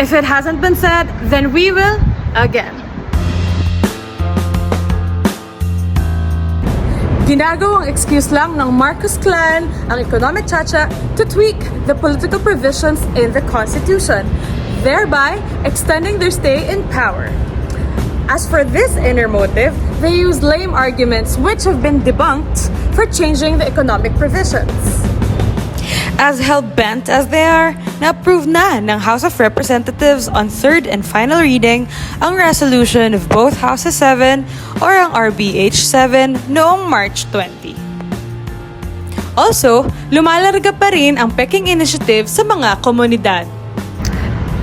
If it hasn't been said, then we will again. Ginagawang excuse lang ng Marcos clan ang economic chacha to tweak the political provisions in the Constitution, thereby extending their stay in power. As for this inner motive, they use lame arguments which have been debunked for changing the economic provisions. As hell-bent as they are, na-approve na ng House of Representatives on third and final reading ang resolution of both Houses 7 or ang RBH 7 noong March 20. Also, lumalarga pa rin ang Peking Initiative sa mga komunidad.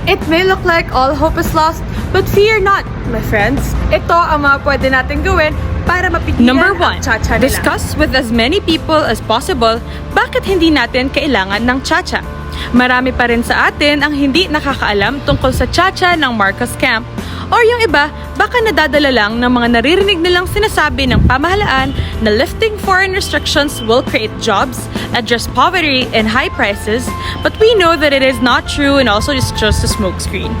It may look like all hope is lost, but fear not, my friends. Ito ang mga pwede natin gawin para mapigilan Number one, chacha nila. discuss with as many people as possible bakit hindi natin kailangan ng chacha. Marami pa rin sa atin ang hindi nakakaalam tungkol sa chacha ng Marcos Camp. Or yung iba, baka nadadala lang ng mga naririnig nilang sinasabi ng pamahalaan na lifting foreign restrictions will create jobs, address poverty and high prices, but we know that it is not true and also is just a smokescreen.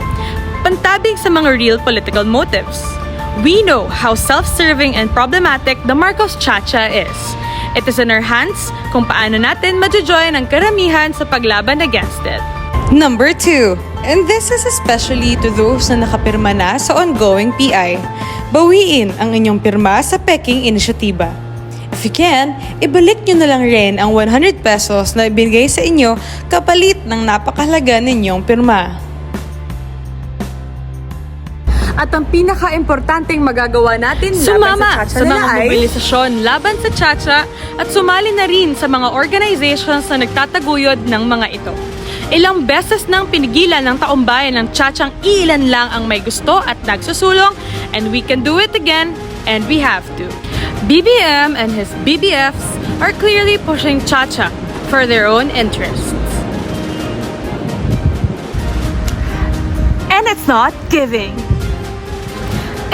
Pantabig sa mga real political motives. We know how self-serving and problematic the Marcos Chacha is. It is in our hands kung paano natin majojoin ang karamihan sa paglaban against it. Number 2. And this is especially to those na nakapirma na sa ongoing PI. Bawiin ang inyong pirma sa Peking Inisyatiba. If you can, ibalik nyo na lang rin ang 100 pesos na ibinigay sa inyo kapalit ng napakahalaga ninyong pirma. At ang pinaka-importanting magagawa natin Sumama laban sa sa mga ay... mobilisasyon laban sa Chacha at sumali na rin sa mga organizations na nagtataguyod ng mga ito. Ilang beses nang pinigilan ng taumbayan ng Chachang iilan lang ang may gusto at nagsusulong and we can do it again and we have to. BBM and his BBFs are clearly pushing Chacha for their own interests. And it's not giving.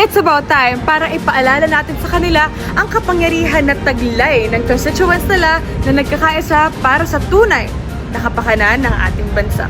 It's about time para ipaalala natin sa kanila ang kapangyarihan na taglay ng constituents nila na nagkakaisa para sa tunay na kapakanan ng ating bansa.